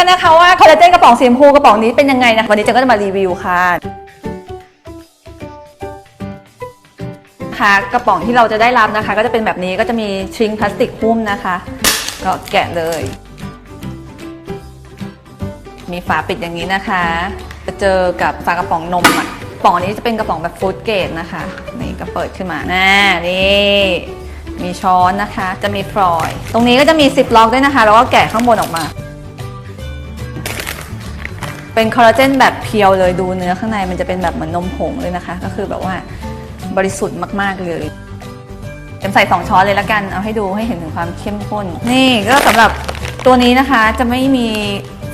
กันนะคะว่าคอลลาเจนกระป๋องสีชมพูกระป๋องนี้เป็นยังไงนะวันนี้เจนก็จะมารีวิวค่ะค่ะกระป๋องที่เราจะได้รับนะคะ ก็จะเป็นแบบนี้ก็จะมีชิงพลาสติกหุ้มนะคะ ก็แกะเลย มีฝาปิดอย่างนี้นะคะจะเจอกับฝากระป๋องนมอะกระป๋องนี้จะเป็นกระป๋องแบบฟู้ดเกรดนะคะ นี่ก็เปิดขึ้นมาน่านี่มีช้อนนะคะ จะมีฟรอย ตรงนี้ก็จะมีซิปล็อกด้วยนะคะ แล้วก็แกะข้างบนออกมา เป็นคอลลาเจนแบบเพียวเลยดูเนื้อข้างในมันจะเป็นแบบเหมือนนมผงเลยนะคะ ก็คือแบบว่าบริสุทธิ์มาก ๆ เลยเต็มใส่สองช้อนเลยละกัน เอาให้ดูให้เห็นถึงความเข้มข้น นี่ก็สำหรับตัวนี้นะคะจะไม่มี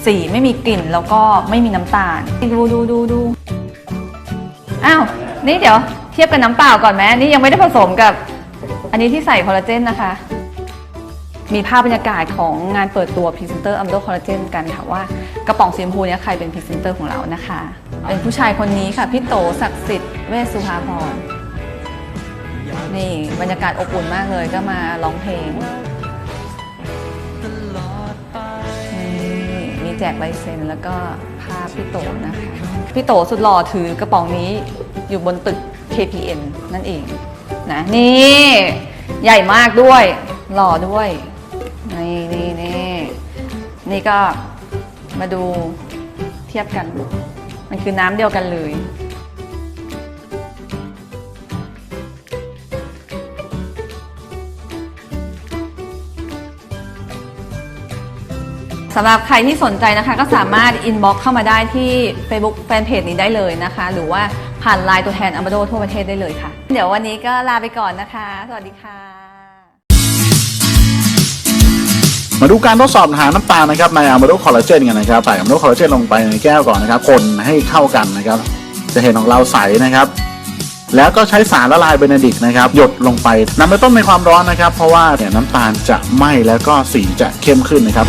สีไม่มีกลิ่นแล้วก็ไม่มีน้ำตาล ดูดูดูดูอ้าว นี่เดี๋ยวเทียบกับน้ำเปล่าก่อนไหมนี่ยังไม่ได้ผสมกับ อันนี้ที่ใส่คอลลาเจนนะคะ มีภาพบรรยากาศของงานเปิดตัวพรีเซนเตอร์อัมโดคอลลาเจนกันค่ะว่ากระป๋องสีชมพูเนี้ยใครเป็นพรีเซนเตอร์ของเรานะคะ เป็นผู้ชายคนนี้ค่ะ พี่โตศักดิ์สิทธิ์เวสุภาพรนี่บรรยากาศอบอุ่นมากเลยก็มาร้องเพลงนี่มีแจกลายเซ็นแล้วก็ภาพพี่โตนะคะ พี่โตสุดหล่อถือกระป๋องนี้อยู่บนตึก KPN นั่นเองนะนี่ ใหญ่มากด้วยหล่อด้วย นี่นี่นี่นี่ก็มาดูเทียบกัน มันคือน้ำเดียวกันเลย สำหรับใครที่สนใจนะคะ ก็สามารถอินบ็อกเข้ามาได้ที่ Facebook แฟนเพจนี้ได้เลยนะคะ หรือว่าผ่านไลน์ตัวแทนอ m มาโดทั่วประเทศได้เลยค่ะ เดี๋ยววันนี้ก็ลาไปก่อนนะคะ สวัสดีค่ะ มาดูการทดสอบหาน้ำตาลนะครับในอะมาโดคอลลาเจนกันนะครับใส่อะมาโดคอลลาเจนลงไปในแก้วก่อนนะครับ คนให้เข้ากันนะครับ จะเห็นของเราใสนะครับ แล้วก็ใช้สารละลายเบนดิกนะครับ หยดลงไปนำไปต้มในความร้อนนะครับ เพราะว่าเนี่ยน้ำตาลจะไหม้แล้วก็สีจะเข้มขึ้นนะครับ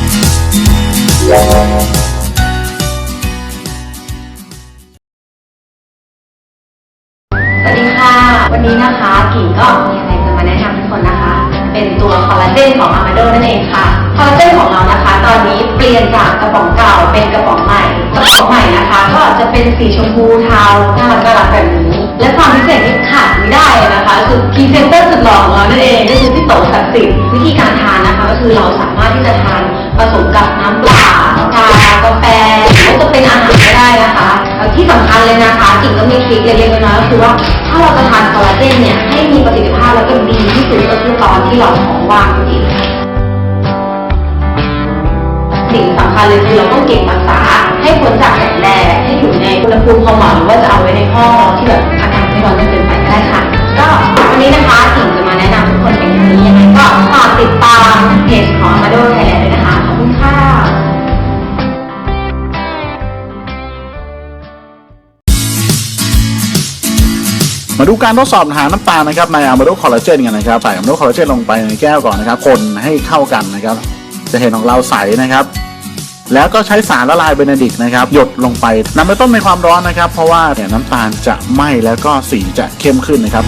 สวัสดีค่ะ วันนี้นะคะกิ่งก็มีอะไรจะมาแนะนำทุกคนนะคะ เป็นตัวคอลลาเจนของอามาโดนั่นเองค่ะ คอลลาเจนของเรานะคะ ตอนนี้เปลี่ยนจากกระป๋องเก่าเป็นกระป๋องใหม่ กระป๋องใหม่นะคะ ก็จะเป็นสีชมพูเทาน่ารักน่ารักแบบนี้ และความพิเศษที่ขาดไม่ได้นะคะคือพรีเซนเตอร์สุดหล่อของเรานั่นเองก็คือพี่โตศักดิ์สิทธิ์วิธีการทานนะคะ ก็คือเราสามารถที่จะทานผสมกับน้ำเปล่าชากาแฟหรือว่าจะเป็นอาหารก็ได้นะคะที่สำคัญเลยนะคะกิ่งก็มีทริคเล็กๆน้อยๆก็คือว่าถ้าเราจะทานคอลลาเจนเนี่ยให้มีประสิทธิภาพแล้วก็ดีที่สุดก็คือตอนที่เราท้องว่างจริง สิ่งสำคัญเลยคือเราต้องเก็บรักษา ให้พ้นจากแสงแดดให้อยู่ในอุณหภูมิพอเหมาะหรือว่าจะเอาไว้ในห้องที่แบบอากาศไม่ร้อนจนเกินไปก็ได้ค่ะ ก็วันนี้นะคะกิ่งจะมาแนะนำทุกคนเป็นนี้ยังไงก็ฝากติดตามเพจของ Amado Thailand ด้วยนะคะขอบคุณค่ะมาดูการทดสอบหาน้ำตาลนะครับในอะมาโดคอลลาเจนกันนะครับใส่อะมาโดคอลลาเจนลงไปในแก้วก่อนนะครับคนให้เข้ากันนะครับ จะเห็นของเราใสนะครับ แล้วก็ใช้สารละลายเบนดิกนะครับ หยดลงไปนำไปต้มในความร้อนนะครับ เพราะว่าเนี่ยน้ำตาลจะไหม้แล้วก็สีจะเข้มขึ้นนะครับ